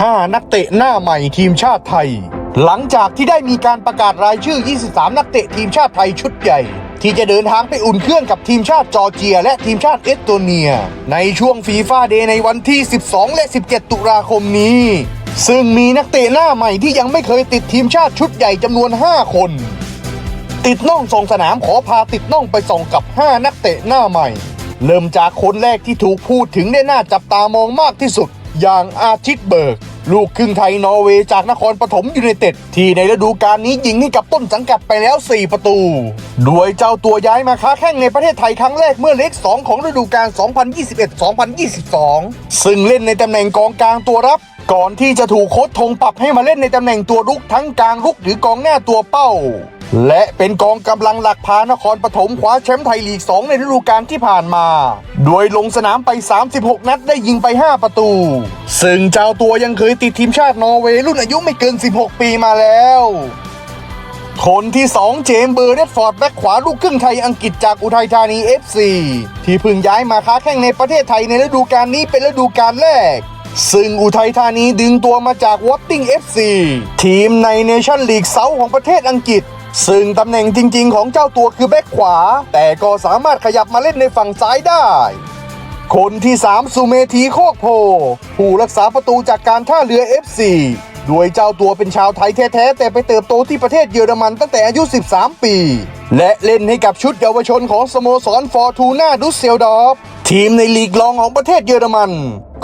5 นักเตะหน้าใหม่ทีมชาติไทย หลังจากที่ได้มีการประกาศรายชื่อ 23 นักเตะทีมชาติไทยชุดใหญ่ ที่จะเดินทางไปอุ่นเครื่องกับทีมชาติจอร์เจีย และทีมชาติเอสโตเนีย ในช่วงฟีฟ่าเดย์ในวันที่ 12 และ 17 ตุลาคมนี้ ซึ่งมีนักเตะหน้าใหม่ที่ยังไม่เคยติดทีมชาติชุดใหญ่จำนวน 5 คน ติดน่องส่งสนามขอพาติดน่องไปส่งกับ 5 นักเตะหน้าใหม่ เริ่มจากคนแรกที่ถูกพูดถึงได้น่าจับตามองมากที่สุด อย่างอาชิตเบิร์กลูกครึ่งไทยนอร์เวย์จากนครปฐมยูไนเต็ด ที่ในฤดูกาลนี้ยิงให้กับต้นสังกัดไปแล้ว 4 ประตูด้วยเจ้าตัวย้ายมาค้าแข้งในประเทศไทยครั้งแรกเมื่อเล็ก 2 ของฤดูกาล 2021-2022 ซึ่งเล่นในตำแหน่งกองกลางตัวรับก่อนที่จะถูกโค้ชทงปรับให้มาเล่นในตำแหน่งตัวรุกทั้งกลางรุกหรือกองหน้าตัวเป้า และเป็นกองกำลังหลักพานครปฐมคว้าแชมป์ไทยลีก 2 ในฤดูกาลที่ผ่านมา โดยลงสนามไป 36 นัดได้ยิงไป 5 ประตู ซึ่งเจ้าตัวยังเคยติดทีมชาตินอร์เวย์รุ่นอายุไม่เกิน 16 ปีมาแล้วคนที่ 2 เจมส์เบอร์เรดฟอร์ดแบ็คขวาลูกครึ่งไทยอังกฤษจากอุทัยธานี FC ที่เพิ่งย้ายมาค้าแข่งในประเทศไทยในฤดูกาลนี้เป็นฤดูกาลแรก ซึ่งอุทัยธานีดึงตัวมาจากวอตติง FC ทีมในเนชั่นลีกเซาของประเทศอังกฤษ ซึ่งตำแหน่งจริง ๆ ของเจ้าตัวคือแบ็คขวา แต่ก็สามารถขยับมาเล่นในฝั่งซ้ายได้ คนที่ 3 สุเมธีโคกโพ ผู้รักษาประตูจากการท่าเรือ FC ด้วยเจ้าตัวเป็นชาวไทยแท้ ๆ แต่ไปเติบโตที่ประเทศเยอรมันตั้งแต่อายุ 13 ปี และเล่นให้กับชุดเยาวชนของสโมสรฟอร์ทูน่าดุสเซลดอร์ฟทีมในลีกรองของประเทศเยอรมัน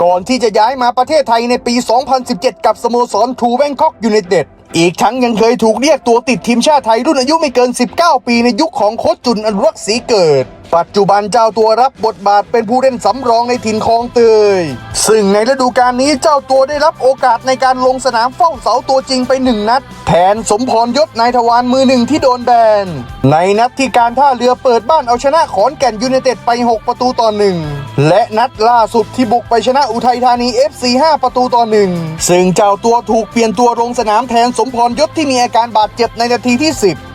ก่อนที่จะย้ายมาประเทศไทยในปี 2017 กับสโมสรทูแบงคอกยูไนเต็ด อีกทั้งยังเคยถูกเรียกตัวติดทีมชาติไทยรุ่นอายุไม่เกิน 19 ปีในยุคของโค้ชจุนอนุรักษ์ศรีเกิด ปัจจุบันเจ้าตัวรับบทบาทเป็นผู้เล่นสำรองในถิ่นคลองเตย ซึ่งในฤดูกาลนี้เจ้าตัวได้รับโอกาสในการลงสนามเฝ้าเสาตัวจริงไปหนึ่งนัด แทนสมพรยศนายทวารมือหนึ่งที่โดนแบน ในนัดที่การท่าเรือเปิดบ้านเอาชนะขอนแก่นยูไนเต็ดไป 6 ประตูต่อหนึ่งและนัดล่าสุดที่บุกไปชนะอุทัยธานี FC 5 ประตูต่อหนึ่งซึ่งเจ้าตัวถูกเปลี่ยนตัวลงสนามแทนสมพรยศที่มีอาการบาดเจ็บในนาทีที่ 10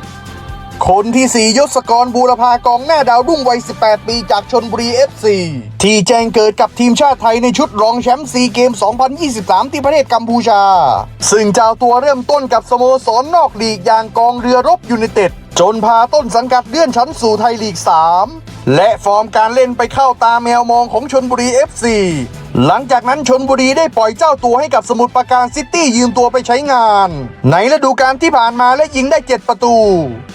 คนที่ 4 ยศกรบูรพากองหน้าดาวรุ่งวัย 18 ปีจากชนบุรี FC ที่แจ้งเกิดกับทีมชาติไทยในชุดรองแชมป์ซีเกม 2023 ที่ประเทศกัมพูชา ซึ่งเจ้าตัวเริ่มต้นกับสโมสรนอกลีกอย่างกองเรือรบยูไนเต็ด จนพาต้นสังกัดเลื่อนชั้นสู่ไทยลีก 3 และฟอร์มการเล่นไปเข้าตาแมวมองของชนบุรี FC หลังจากนั้นชนบุรีได้ปล่อยเจ้าตัวให้กับสมุทรปราการซิตี้ยืมตัวไปใช้งาน ในฤดูกาลที่ผ่านมาและยิงได้ 7 ประตู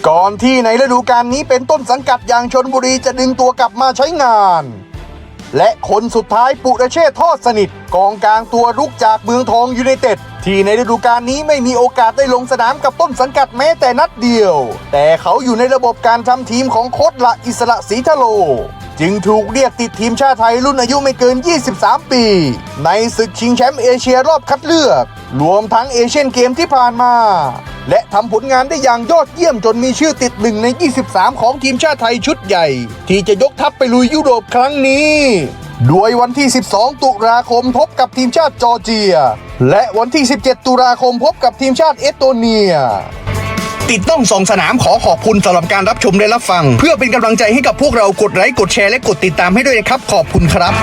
ก่อนที่ในฤดูกาลนี้เป็นต้นสังกัดอย่างชนบุรีจะดึงตัวกลับมาใช้งาน และคนสุดท้ายปุรเชษทอดสนิทกองกลางตัวรุกจากเมืองทองยูไนเต็ดที่ในฤดูกาลนี้ไม่มีโอกาสได้ลงสนามกับต้นสังกัดแม้แต่นัดเดียว แต่เขาอยู่ในระบบการทำทีมของโค้ชละอิสระศรีทะโล จึงถูกเรียกติดทีมชาติไทยรุ่นอายุไม่เกิน 23 ปี ในศึกชิงแชมป์เอเชียรอบคัดเลือก รวมทั้งเอเชียนเกมที่ผ่านมา และทำผลงานได้อย่างยอดเยี่ยมจนมีชื่อติดหนึ่งใน 23 ของทีมชาติไทยชุดใหญ่ ที่จะยกทัพไปลุยยุโรปครั้งนี้ ด้วยวันที่ 12 ตุลาคมพบกับทีมชาติจอร์เจีย และวันที่ 17 ตุลาคมพบกับทีมชาติเอสโตเนีย ติดต้องสองสนามขอขอบคุณสำหรับการรับชมและรับฟัง เพื่อเป็นกำลังใจให้กับพวกเรากดไลค์กดแชร์และกดติดตามให้ด้วยนะครับ ขอบคุณครับ